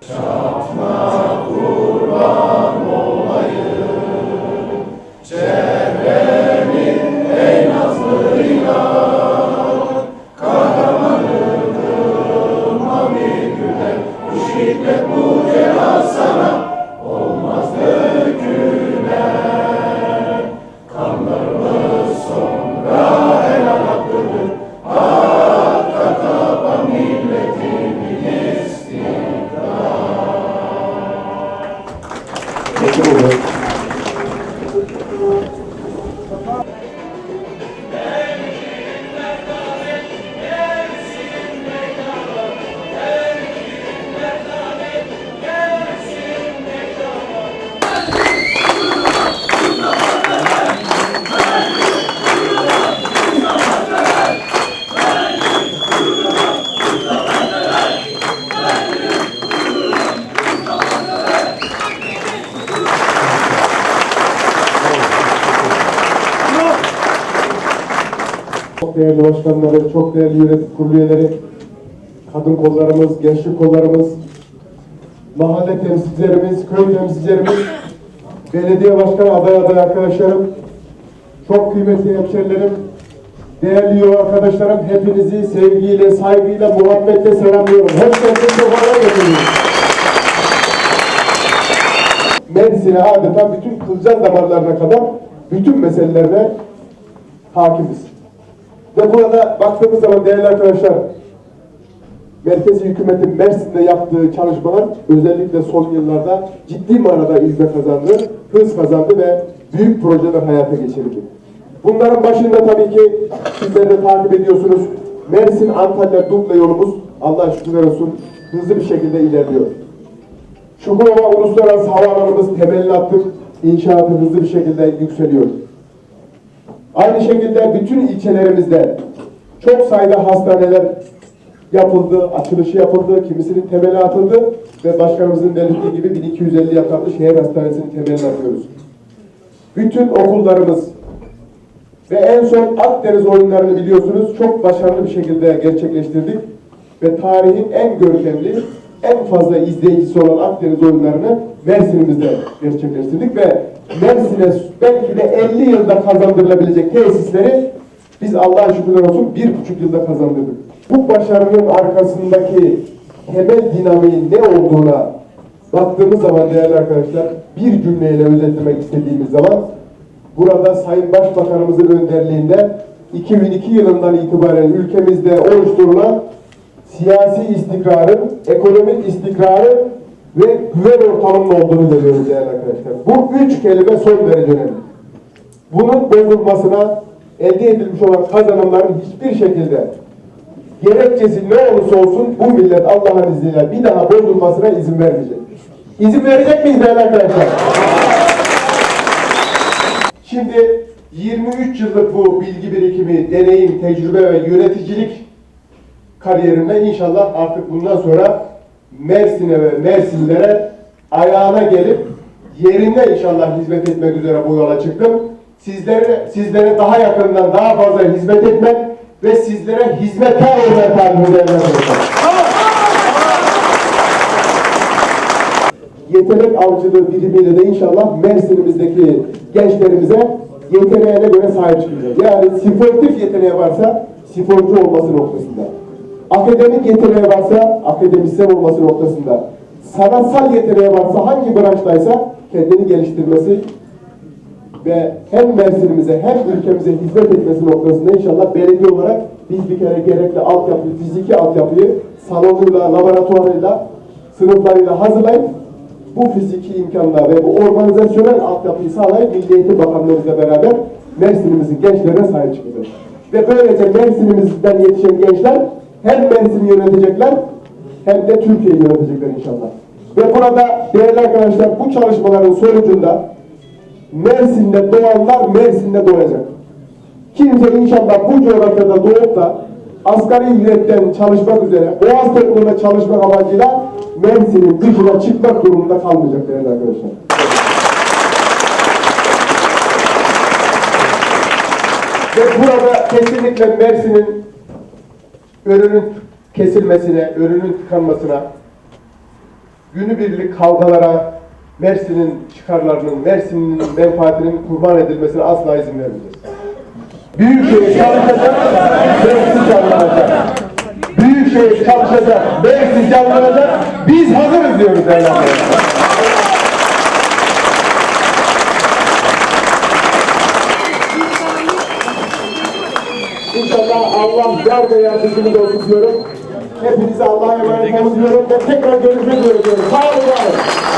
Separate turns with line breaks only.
Shall Çok değerli başkanları, çok değerli yönetim kurulu üyeleri, kadın kollarımız, gençlik kollarımız, mahalle temsilcilerimiz, köy temsilcilerimiz, belediye başkanı aday aday arkadaşlarım, çok kıymetli hemşerilerim, değerli yol arkadaşlarım, hepinizi sevgiyle, saygıyla, muhabbetle selamlıyorum. Hepinizi sofralara getiriyorum. Mersin'e adeta bütün kılcal damarlarına kadar bütün meselelerine hakimiz. Ve burada baktığımız zaman değerli arkadaşlar, merkezi hükümetin Mersin'de yaptığı çalışmalar özellikle son yıllarda ciddi manada izle kazandı, hız kazandı ve büyük projeler hayata geçirildi. Bunların başında tabii ki sizler de takip ediyorsunuz. Mersin Antalya Dukla yolumuz Allah şükürler olsun hızlı bir şekilde ilerliyor. Çukurova Uluslararası Havaalanımız temelini attık. İnşaatı hızlı bir şekilde yükseliyor. Aynı şekilde bütün ilçelerimizde çok sayıda hastaneler yapıldı, açılışı yapıldı, kimisinin temeli atıldı ve başkanımızın belirttiği gibi 1250 yataklı şehir hastanesinin temelini atıyoruz. Bütün okullarımız ve en son Akdeniz oyunlarını biliyorsunuz çok başarılı bir şekilde gerçekleştirdik ve tarihin en görkemli, en fazla izleyicisi olan Akdeniz oyunlarını Mersin'imizde gerçekleştirdik ve Mersin'e belki de 50 yılda kazandırılabilecek tesisleri biz Allah'a şükürler olsun bir buçuk yılda kazandırdık. Bu başarının arkasındaki temel dinamiğin ne olduğuna baktığımız zaman değerli arkadaşlar bir cümleyle özetlemek istediğimiz zaman burada Sayın Başbakanımızın önderliğinde 2002 yılından itibaren ülkemizde oluşturulan siyasi istikrarın, ekonomik istikrarın ve güven ortamının olduğunu görüyoruz değerli arkadaşlar. Bu üç kelime son derece önemli. Bunun bozulmasına elde edilmiş olan kazanımların hiçbir şekilde gerekçesi ne olursa olsun bu millet Allah'ın izniyle bir daha bozulmasına izin vermeyecek. İzin verecek miyiz değerli arkadaşlar? Şimdi 23 yıllık bu bilgi birikimi, deneyim, tecrübe ve yöneticilik kariyerinde inşallah artık bundan sonra Mersin'e ve Mersinlere ayağına gelip yerinde inşallah hizmet etmek üzere bu yola çıktım. Sizlere, sizlere daha yakından daha fazla hizmet etmek ve sizlere hizmetkar olmaya talim ederim. Yetenek avcılığı birimiyle de inşallah Mersin'imizdeki gençlerimize yeteneğine göre sahip çıkacağız. Yani sportif yeteneği varsa sporcu olması noktasında. Akademik yeteneği varsa akademisyen olması noktasında. Sanatsal yeteneği varsa hangi branştaysa kendini geliştirmesi ve hem Mersin'imize hem ülkemize hizmet etmesi noktasında inşallah belediye olarak biz bir kere gerekli altyapıyı, fiziki altyapıyı salonuyla, laboratuvarıyla, sınıflarıyla hazırlayıp bu fiziki imkanla ve bu organizasyonel altyapıyı sağlayıp Milli Eğitim Bakanlığımızla beraber Mersin'imizin gençlerine sahip çıkacağız. Ve böylece Mersin'imizden yetişen gençler hem Mersin'i yönetecekler hem de Türkiye'yi yönetecekler inşallah. Ve burada değerli arkadaşlar bu çalışmaların sonucunda Mersin'de doğanlar Mersin'de doğacak. Kimse inşallah bu coğrafyada doğup da asgari ücretten çalışmak üzere Boğaz toplumunda çalışmak amacıyla Mersin'in dışına çıkmak durumunda kalmayacak değerli arkadaşlar. Ve burada kesinlikle Mersin'in önünün kesilmesine, önünün tıkanmasına günübirlik kavgalara, Mersin'in çıkarlarının, Mersin'in menfaatinin kurban edilmesine asla izin vermeyeceğiz. Büyükşehir çalışacak, Mersin canlanacak. Büyükşehir çalışacak, Mersin canlanacak. Biz hazırız diyoruz değerli arkadaşlar. İnşallah Allah yar ve yardımcımız olsun diyorum. Hepinize Allah'a emanet olun ve tekrar görüşmek üzere diyorum. Sağ olun.